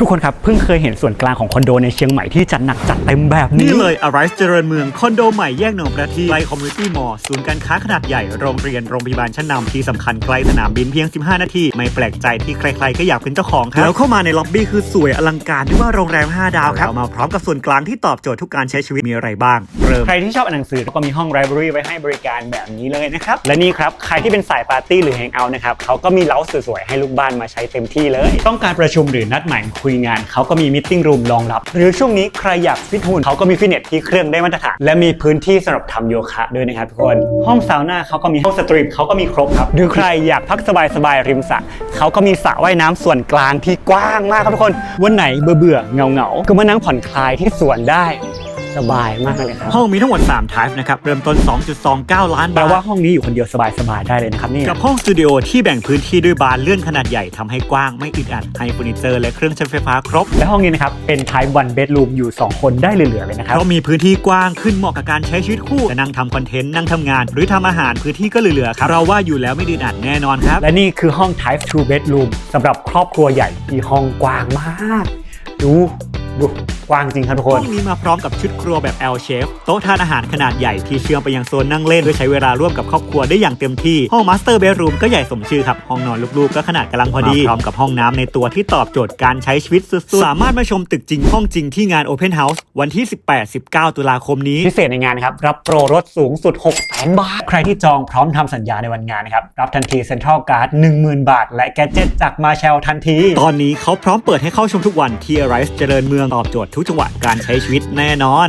ทุกคนครับเพิ่งเคยเห็นส่วนกลางของคอนโดในเชียงใหม่ที่จัดหนักจัดเต็มแบบนี้ นี่เลย Arise เจริญเมือง คอนโดใหม่แยกหนองประทีใกล้คอมมูนิตี้มอลล์ศูนย์การค้าขนาดใหญ่โรงเรียนโรงพยาบาลชั้นนำที่สำคัญใกล้สนามบินเพียง 15 นาที ไม่แปลกใจที่ใครๆ ก็อยากเป็นเจ้าของครับ แล้วเข้ามาในล็อบบี้คือสวยอลังการด้วยว่าโรงแรม 5 ดาวครับเอามาพร้อมกับส่วนกลางที่ตอบโจทย์ทุกการใช้ชีวิตมีอะไรบ้างเริ่มใครที่ชอบอ่านหนังสือก็มีห้องไลบรารีไว้ให้บริการแบบนี้เลยนะครับและนี่ครับใครที่เป็นสายปาร์ตี้หรือแฮงเอาท์นะครับเขาก็มีเล้าสวยๆให้ลูกบ้านมาใช้เต็มที่เลย ต้องการประชุมหรือนัดหมายคุยงาน เขาก็มีมิทติ้งรูมรองรับ หรือช่วงนี้ใครอยากฟิตหุ่นเขาก็มีฟิตเนสที่เครื่องได้มาตรฐานและมีพื้นที่สำหรับทำโยคะด้วยนะครับทุกคนห้องซาวน่าเขาก็มีห้องสตรีมเขาก็มีครบครับหรือใครอยากพักสบายๆริมสระเขาก็มีสระว่ายน้ำส่วนกลางที่กว้างมากครับทุกคนวันไหนเบื่อเบื่อเงาเงาก็มานั่งผ่อนคลายที่สวนได้ สบายมากเลยครับห้องมีทั้งหมด3 type นะครับเริ่มต้น 2.29 ล้านแปลบาทว่าห้องนี้อยู่คนเดียวสบายๆได้เลยนะครับเนี่ยกับห้องสตูดิโอที่แบ่งพื้นที่ด้วยบานเลื่อนขนาดใหญ่ทำให้กว้างไม่อึดอัดให้เฟอร์นิเจอร์และเครื่องใช้ไฟฟ้าครบ และห้องนี้นะครับเป็น type one bedroom อยู่ 2 คนได้เหลือๆเลยนะครับเพราะมีพื้นที่กว้างขึ้นเหมาะกับการใช้ชีวิตคู่จะนั่งทำคอนเทนต์นั่งทำงาน หรือทำอาหารพื้นที่ก็เหลือๆครับเราว่าอยู่แล้วไม่ดืดอัดแน่นอนครับและนี่คือห้อง type two bedroom สำหรับครอบครัวใหญ่ที่ห้องกว้างมาก ดูดู กว้างจริงครับทุกคห้น องนี้มาพร้อมกับชุดครัวแบบ L shape โต๊ะทานอาหารขนาดใหญ่ที่เชื่อมไปยังโซนนั่งเล่นเพื่อใช้เวลาร่วมกับครอบครัวได้อย่างเต็มที่ ห้อง Master Bedroom ก็ใหญ่สมชื่อครับ ห้องนอนลูกๆ ก็ขนาดกำลังพอดีพร้อมกับห้องน้ำในตัวที่ตอบโจทย์การใช้ชีวิตสุดๆ สามารถมาชมตึกจริงห้องจริงที่งาน Open House วันที่ 18-19 ตุลาคมนี้ พิเศษในงานนะครับ รับโปรลดสูงสุด6 0 0 0 0 บาท ใครที่จองพร้อมทำสัญญาในวันงานนะครับ รับทันทีเซ็นทรัลการ์ด10,000 บาท และแกดเจ็ตจากมาเชลทันที ตอนนี้เขาพร้อมเปิดให้เข้าชมทุกวันที่ Arise เจริญเมืองตอบโจทย์ทุกจังหวะการใช้ชีวิตแน่นอน